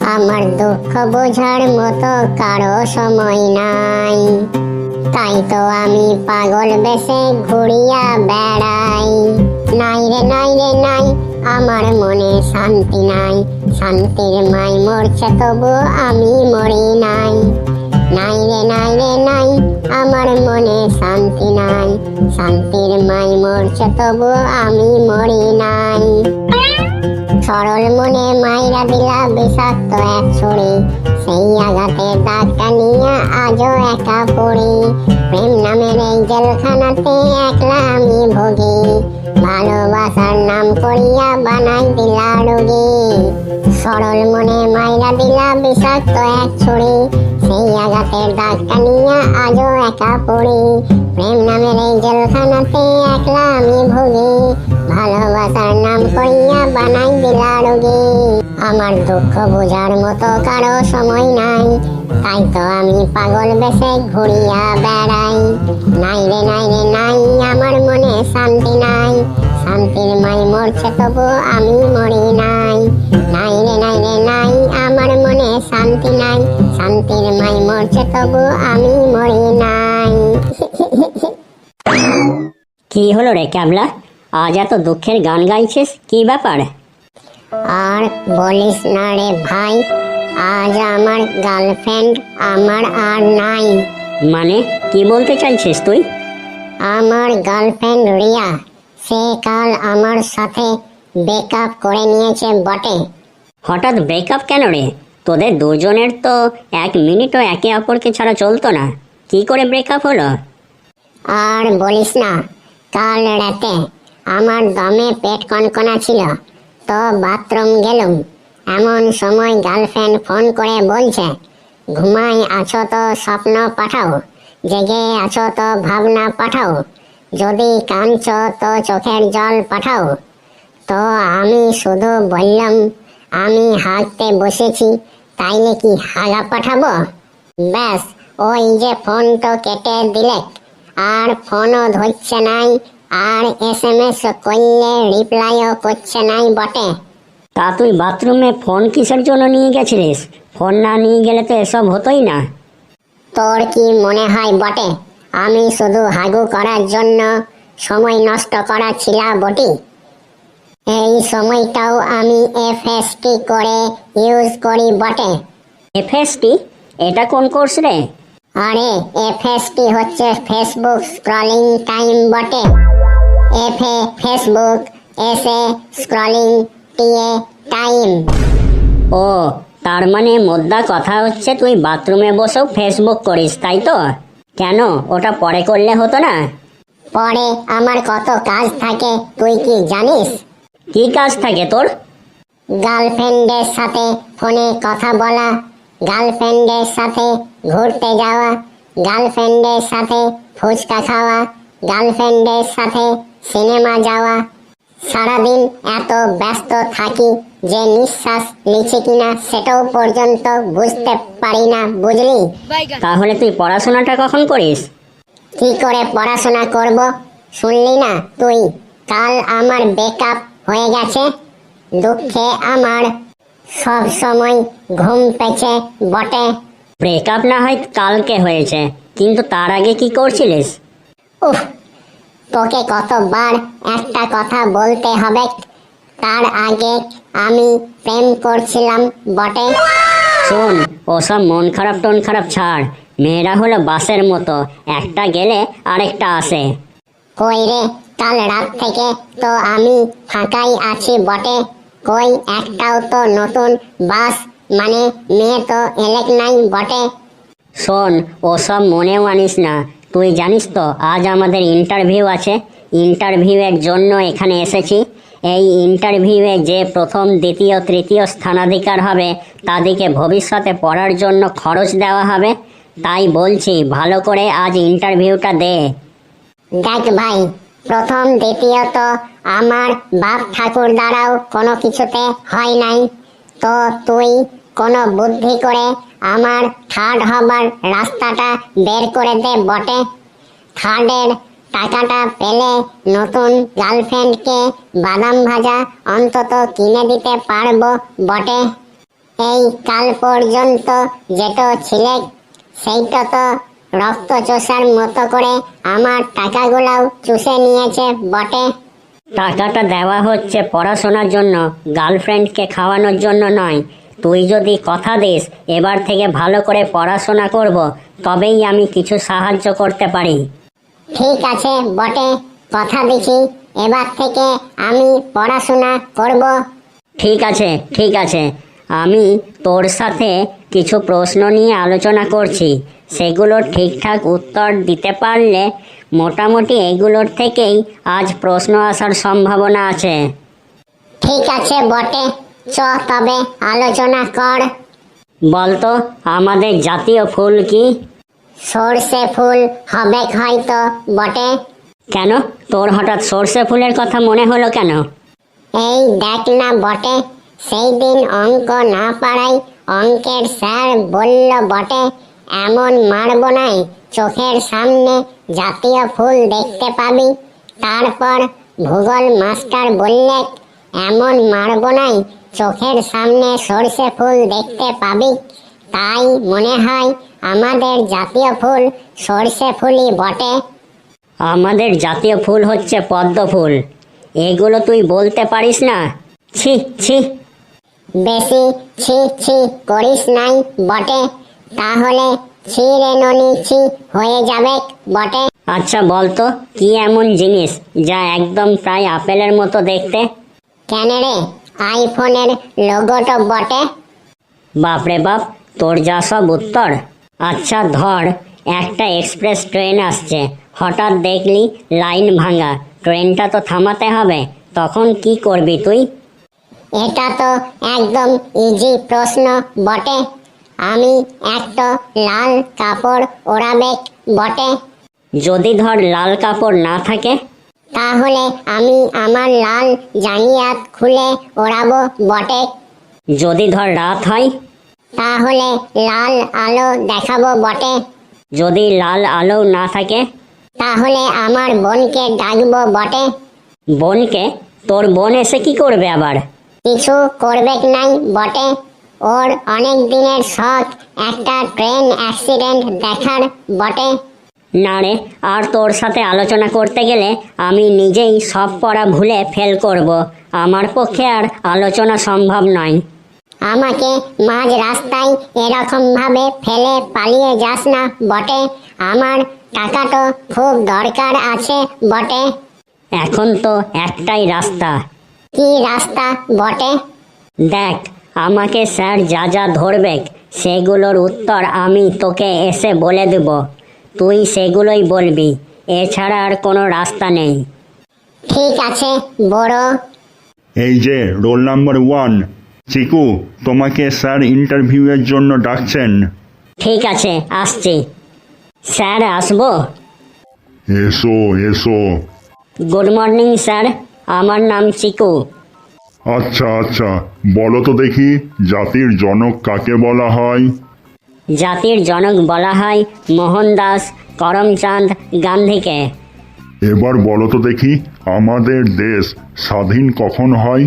আমার দুঃখ বোঝার মতো কারও সময় নাই। তাই তো আমি পাগল বেশে ঘুরিয়া বেড়াই। নাই রে নাই রে, নাই, আমার মনে শান্তি নাই। শান্তির মাই মরছে তবু আমি মরি নাই। নাই রে নাই রে, নাই, আমার মনে শান্তি নাই। শান্তির মাই মরছে তবু আমি মরি নাই। সরল মনে মাইরা দিলা বিষাক্ত এক ছুরি সেই আঘাতে দাগটা নিয়ে আজও একা পড়ি। প্রেম নামের এই জেলখানাতে, একলা আমি ভোগী। ভালোবাসার নাম করিয়া বানাই দিলা রোগী। সরল মনে মাইরা দিলা বিষাক্ত এক ছুরি। সেই আঘাতের দাগটা নিয়ে আজও একা পড়ি। প্রেম নামের এই জেলখানাতে একলা আমি ভোগী। ভালোবাসার নাম করিয়া বানাই দিলা রোগী। আমার দুঃখ বোঝার মতো কারও সময় নাই। তাই তো আমি পাগল বেশে ঘুরিয়া বেড়াই। নাই রে নাই রে, নাই, আমার মনে শান্তি নাই। শান্তির মাই মরছে তবু আমি মরি নাই। নাই রে নাই রে নাই আমার মনে শান্তি নাই। শান্তির মাই মরছে তবু আমি মরি নাই। কি হলো রে ক্যাবলা? আজ এত দুঃখের গান গাইছিস? কি ব্যাপার? আর বলিস না রে ভাই আজ আমার গার্লফ্রেন্ড আমার আর নাই। মানে কি বলতে চাইছিস তুই? আমার গার্লফ্রেন্ড রিয়া। সে কাল আমার সাথে ব্রেকআপ করে নিয়েছে বটে। হঠাৎ ব্রেকআপ কেন রে? তোদের দুজনের তো এক মিনিটও একে অপরকে ছাড়া চলতো না। কি করে ব্রেকআপ হলো? আর বলিস না কাল রাতে আমার দমে পেট কনকনা ছিল তো বাথরুম গেলুম। এমন সময় গার্লফ্রেন্ড ফোন করে বলছে ঘুমাই আছো তো স্বপ্ন পাঠাও জেগে আছো তো ভাবনা পাঠাও। যদি কাঁদছ তো চোখের জল পাঠাও। তো আমি শুধু বললাম আমি হাঁকতে বসেছি তাইলে কি হাগা পাঠাবো? ব্যাস ওই যে ফোন তো কেটে দিলে। আর ফোনও ধরছে নাই আর এস এম এস করলে রিপ্লাইও করছে নাই বটে। তা তুই বাথরুমে ফোন কিসের জন্য নিয়ে গেছিলিস? ফোন না নিয়ে গেলে তো এসব হতোই না। তোর কি মনে হয় বটে? আমি শুধু হাগু করার জন্য সময় নষ্ট করা ছিল বটি। এই সময়টাও আমি এফএসটি করে ইউজ করি বটে। এফএসটি এটা কোন কোর্স রে? আরে এফএসটি হচ্ছে ফেসবুক স্ক্রলিং টাইম বটে। F A Facebook S A scrolling T A time ও তার মানে মোদ্দা কথা হচ্ছে তুই বাথরুমে বসেও ফেসবুক করিস তাই তো? কেন? ওটা পরে করলে হতো না। পরে আমার কত কাজ থাকে তুই কি জানিস? কি কাজ থাকে তোর? গার্লফ্রেন্ডের সাথে ফোনে কথা বলা গার্লফ্রেন্ডের সাথে ঘুরতে যাওয়া গার্লফ্রেন্ডের সাথে ফুচকা খাওয়া গার্লফ্রেন্ডের সাথে সিনেমা যাওয়া। সারাদিন এত ব্যস্ত থাকি যে নিঃশ্বাস নিচ্ছে কিনা সেটাও পর্যন্ত বুঝতে পারি না বুঝলি? তাহলে তুই পড়াশোনাটা কখন করিস? কি করে পড়াশোনা করব? শুনলি না তুই? কাল আমার বেকআপ হয়ে গেছে দুঃখে আমার সব সময় ঘুম পেছে বটে। ব্রেকআপ না হয় কালকে হয়েছে কিন্তু তার আগে কি করছিলিস? উফ তোকে কতবার একটা কথা বলতে হবে? তার আগে আমি প্রেম করছিলাম বটে। শোন ওসব মন খারাপ টন খারাপ ছাড়। মেয়েরা হলো বাসের মতো একটা গেলে আরেকটা আসে। কই রে কাল রাত থেকে তো আমি ফাঁকাই আছি বটে। কই একটাও তো নতুন বাস মানে মেয়ে তো এলেক নাই বটে। শোন ওসব মনেও আনিস না। তুই জানিস তো আজ আমাদের ইন্টারভিউ আছে। ইন্টারভিউয়ের জন্য এখানে এসেছি। এই ইন্টারভিউয়ে যে প্রথম, দ্বিতীয়, তৃতীয় স্থানাধিকার হবে, তাদেরকে ভবিষ্যতে পড়ার জন্য খরচ দেওয়া হবে। তাই বলছি, ভালো করে আজ ইন্টারভিউটা দে। দেখ ভাই, প্রথম দ্বিতীয়ত আমার বাপ ঠাকুর দ্বারাও কোনো কিছুতে হয় নাই। তো তুই কোনো বুদ্ধি করে আমার থার্ড হবার রাস্তাটা বের করে দে বটে। থার্ডের টাকাটা পেলে নতুন গার্লফ্রেন্ডকে বাদাম ভাজা অন্তত কিনে দিতে পারব বটে। এই কাল পর্যন্ত যেটা ছিলে, সেইটা তো রক্ত চোষার মতো করে আমার টাকাগুলাও চুষে নিয়েছে বটে। টাকাটা দেওয়া হচ্ছে পড়াশোনার জন্য, গার্লফ্রেন্ডকে খাওয়ানোর জন্য নয়। তুই যদি কথা দিস, এবার থেকে ভালো করে পড়াশোনা করব, তবেই আমি কিছু সাহায্য করতে পারি। ঠিক আছে বটে। কথা দিছি। এবার থেকে আমি পড়াশোনা করব। ঠিক আছে ঠিক আছে। আমি তোর সাথে কিছু প্রশ্ন নিয়ে আলোচনা করছি। সেগুলোর ঠিকঠাক উত্তর দিতে পারলে মোটামুটি এগুলোর থেকেই আজ প্রশ্ন আসার সম্ভাবনা আছে। ঠিক আছে বটে। চ তবে আলোচনা কর। বলতো আমাদের জাতীয় ফুল কি? সর্ষে ফুল হবে হয়তো বটে। কেন? তোর হঠাৎ সর্ষে ফুলের কথা মনে হলো কেন? এই দেখ না বটে সেই দিন অঙ্ক না পারাই অঙ্কের স্যার বলল বটে এমন মারব নাই চোখের সামনে জাতীয় ফুল দেখতে পাবি। তারপর ভূগোল মাস্টার বললে এমন মারব নাই চোখের সামনে সর্ষে ফুল দেখতে পাবি। তাই মনে হয় আমাদের জাতীয় ফুল সর্ষে ফুলই বটে। আমাদের জাতীয় ফুল হচ্ছে পদ্ম ফুল। এগুলো তুই বলতে পারিস না? ছি ছি। বেশি ছি ছি করিস নাই বটে। তাহলে ছি রে ননি ছি হয়ে যাবে বটে। আচ্ছা বলতো কি এমন জিনিস যা একদম প্রায় আপেলের মতো দেখতে? কেন রে? আইফোনের লোগোটা বটে। বাপরে বাপ তোর যা সব উত্তর। আচ্ছা ধর একটা এক্সপ্রেস ট্রেন আসছে। হঠাৎ দেখলি লাইন ভাঙা। ট্রেনটা তো থামাতে হবে। তখন কি করবি তুই? এটা তো একদম ইজি প্রশ্ন বটে। আমি একটা লাল কাপড় ওড়াবে বটে। যদি ধর লাল কাপড় না থাকে? তাহলে আমি আমার লাল জাঙ্গিয়াত খুলে ওড়াবো বটে। যদি ধর রাত হয়? তাহলে লাল আলো দেখাবো বটে। যদি লাল আলো না থাকে? তাহলে আমার বোনকে ডাকবো বটে। বোনকে? তোর বোন এসে কি করবে আবার? কিছু করবে নাই বটে। ওর অনেক দিনের শখ একটা ট্রেন অ্যাক্সিডেন্ট দেখার বটে। না রে আর তোর সাথে আলোচনা করতে গেলে আমি নিজেই সব পড়া ভুলে ফেল করব। আমার পক্ষে আর আলোচনা সম্ভব নয়। আমাকে মাঝ রাস্তায় এরকম ভাবে ফেলে পালিয়ে যাস না বটে। আমার টাকাটা খুব দরকার আছে বটে। এখন তো একটাই রাস্তা। কি রাস্তা বটে? দেখ আমাকে স্যার যা যা ধরবে সেগুলোর উত্তর আমি তোকে এসে বলে দেব। তুই সেগুলোই বলবি এছাড়া আর কোনো রাস্তা নেই। ঠিক আছে বড়। এই যে রোল নাম্বার ওয়ান চিকু তোমাকে স্যার ইন্টারভিউয়ের জন্য ডাকছেন। ঠিক আছে আসছি। স্যার আসব? এসো এসো। Good morning sir. আমার নাম চিকু। আচ্ছা আচ্ছা বলো তো দেখি জাতির জনক কাকে বলা হয়? জাতির জনক বলা হয় মোহনদাস করমচাঁদ গান্ধীকে। এবার বলো তো দেখি আমাদের দেশ স্বাধীন কখন হয়?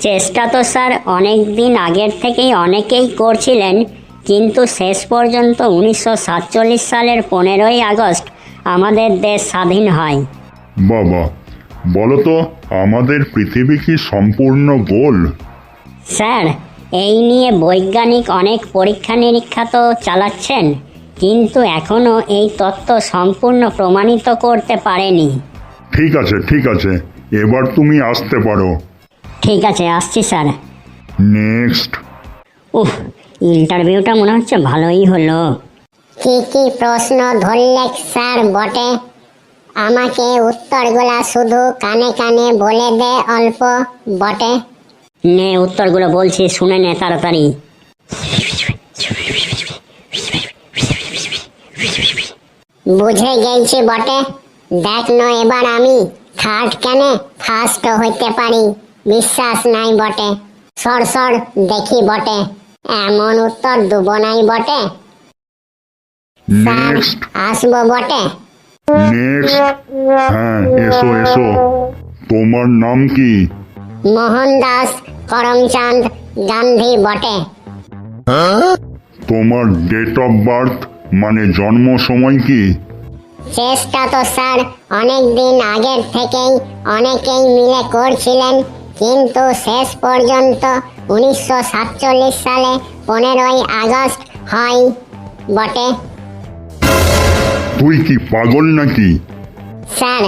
চেষ্টা তো স্যার অনেক দিন আগের থেকেই অনেকেই করছিলেন কিন্তু শেষ পর্যন্ত উনিশশো সাতচল্লিশ সালের পনেরোই আগস্ট আমাদের দেশ স্বাধীন হয়। বাবা বলতো আমাদের পৃথিবী কি সম্পূর্ণ গোল? স্যার এই নিয়ে বৈজ্ঞানিক অনেক পরীক্ষা নিরীক্ষা তো চালাচ্ছেন কিন্তু এখনও এই তত্ত্ব সম্পূর্ণ প্রমাণিত করতে পারেনি। ঠিক আছে ঠিক আছে এবার তুমি আসতে পারো। ঠিক আছে আসছি স্যার। নেক্সট। উফ ইন্টারভিউটা মনে হচ্ছে ভালোই হলো। কি কি প্রশ্ন ধরলে স্যার বটে? আমাকে উত্তরগুলা শুধু কানে কানে বলে দে অল্প বটে। নে উত্তরগুলো বলছি শুনে নে তাড়াতাড়ি। বুঝে গেছি বটে। দেখ ন এবার আমি থার্ড কেনে ফার্স্ট হইতে পারি। বিশ্বাস নাই বটে সর সর দেখি বটে এমন উত্তর দুব নাই বটে। স্যার আসব বটে। নেক্সট হ্যাঁ এসো এসো। তোমার নাম কি? মোহনদাস করমচাঁদ গান্ধী বটে। তোমার ডেট অফ বার্থ মানে জন্ম সময় কি? চেষ্টা তো স্যার অনেক দিন আগের থেকেই অনেকেই মিলে করছিলেন। কিন্তু শেষ পর্যন্ত উনিশশো সাতচল্লিশ সালে পনেরোই আগস্ট হয় বটে। তুই কি পাগল নাকি? স্যার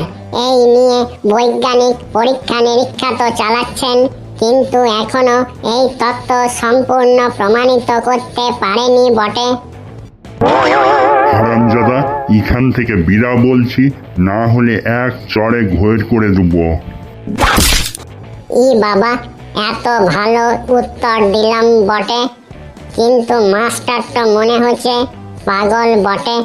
এই নিয়ে বৈজ্ঞানিক পরীক্ষা নিরীক্ষা তো চালাচ্ছেন কিন্তু এখনও এই তত্ত্ব সম্পূর্ণ প্রমাণিত করতে পারেনি বটে। হারামজাদা এখান থেকে বিরা বলছি না হলে এক চড়ে ঘয়ের করে দেবো। ই বাবা এত ভালো উত্তর দিলাম বটে। কিন্তু মাস্টার তো মনে হচ্ছে পাগল বটে।